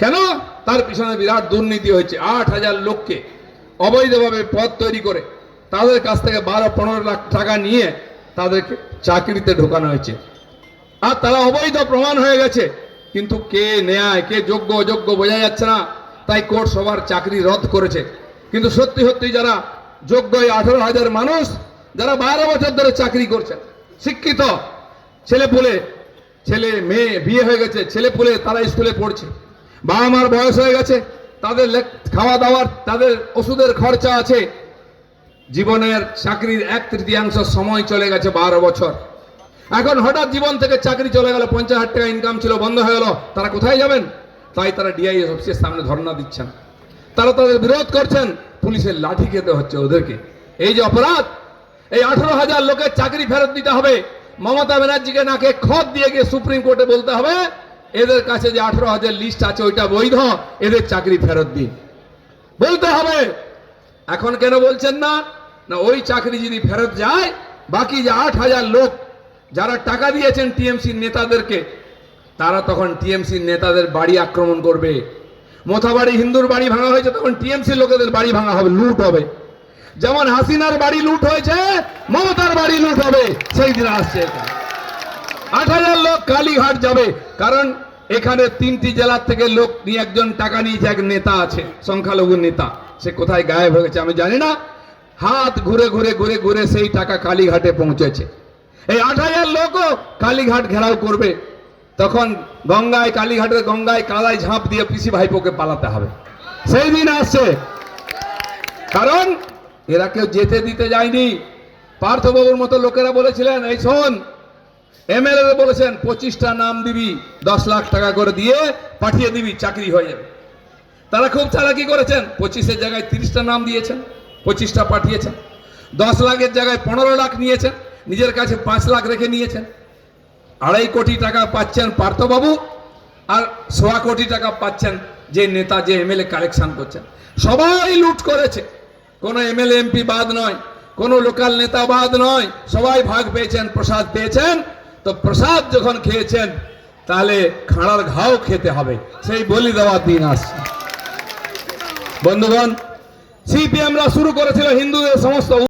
কেন? তার পিছনে বিরাট দুর্নীতি হয়েছে। আট হাজার লোককে অবৈধভাবে পদ তৈরি করে তাদের কাছ থেকে বারো, পনেরো লাখ টাকা নিয়ে তাদেরকে চাকরিতে ঢোকানো হয়েছে। আর তারা অবৈধ প্রমাণ হয়ে গেছে, কিন্তু কে নেয় কে যোগ্য, অযোগ্য বোঝা যাচ্ছে না। তাই কোর্ট সবার চাকরি রদ করেছে। কিন্তু সত্যি সত্যি যারা যোগ্য এই আঠারো হাজার মানুষ, যারা বারো বছর ধরে চাকরি করছে, শিক্ষিত ছেলে পুলে ছেলে, মেয়ে, বিয়ে হয়ে গেছে ছেলে পুলে তারা স্কুলে পড়ছে। বাবা মার বয়স হয়ে গেছে, তাদের খাওয়া দাওয়ার তাদের ওষুধের খরচা আছে। জীবনের চাকরির এক তৃতীয়াংশ সময় চলে গেছে বারো বছর। এখন হঠাৎ জীবন থেকে চাকরি চলে গেল, পঞ্চাশ হাজার টাকা ইনকাম ছিল, বন্ধ হয়ে গেল, তারা কোথায় যাবেন? তাই তারা ডিআই অফিসের সামনে ধর্ণা দিচ্ছেন। তারা তাদের বিরোধ করছেন, পুলিশের লাঠি খেতে হচ্ছে ওদেরকে। এই যে অপরাধ, এই আঠারো হাজার লোকের চাকরি ফেরত দিতে হবে। মমতা ব্যানার্জিকে নাকে খত দিয়ে গিয়ে সুপ্রিম কোর্টে বলতে হবে এদের কাছে যে আঠারো হাজার লিস্ট আছে, ওইটা বৈধ, এদের চাকরি ফেরত দিন। বলতে হবে, এখন কেন বলছেন না? না, ওই চাকরি যদি ফেরত যায়, বাকি যে আট হাজার লোক যারা টাকা দিয়েছেন টিএমসির নেতাদেরকে, তারা তখন টিএমসির নেতাদের বাড়ি আক্রমণ করবে। মোথাবাড়ি হিন্দুর বাড়ি ভাঙা হয়েছে, তখন টিএমসির লোকেদের বাড়ি ভাঙা হবে, লুট হবে। যেমন হাসিনার বাড়ি লুট হয়েছে, মমতার বাড়ি লুট হবে, সেই দিন আসছে আট হাজার লোক কালীঘাট যাবে, কারণ এখানে তিনটি জেলার থেকে লোক নিয়ে একজন টাকা নিয়েছে, এক নেতা আছে, সংখ্যালঘু নেতা। সে কোথায় গায়েব হয়ে গেছে আমি জানি না। হাত ঘুরে ঘুরে ঘুরে ঘুরে সেই টাকা কালীঘাটে পৌঁছেছে। এই আট হাজার লোকও কালীঘাট ঘেরাও করবে। তখন গঙ্গায়, কালীঘাটের গঙ্গায় কালায় ঝাঁপ দিয়ে পিসি ভাইপোকে পালাতে হবে। সেই দিন আসছে। কারণ এরা কেউ যেতে দিতে যায়নি। পার্থবাবুর মতো লোকেরা বলেছিলেন, এই শোন এমএলএ বলেছেন, পঁচিশটা নাম দিবি, দশ লাখ টাকা করে দিয়ে পাঠিয়ে দিবি, চাকরি হয়ে যাবে। তারা খুব চালাকি করেছেন, পঁচিশের জায়গায় তিরিশটা নাম দিয়েছেন, পঁচিশটা পাঠিয়েছেন। দশ লাখের জায়গায় পনেরো লাখ নিয়েছেন, নিজের কাছে পাঁচ লাখ রেখে নিয়েছেন। আড়াই কোটি টাকা পাচ্ছেন পার্থবাবু, আর সোয়া কোটি টাকা পাচ্ছেন যে নেতা, যে এমএলএ কালেকশন করছেন। সবাই লুট করেছে। কোনো এমএলএ এমপি বাদ নয়, কোনো লোকাল নেতা বাদ নয়, সবাই ভাগ পেয়েছেন, প্রসাদ পেয়েছেন। তো প্রসাদ যখন খেয়েছেন, তাহলে খাঁড়ার ঘাও খেতে হবে। সেই বলি দেওয়ার দিন আসছে। বন্ধুগণ, সিপিএমরা শুরু করেছিল হিন্দুদের সমস্ত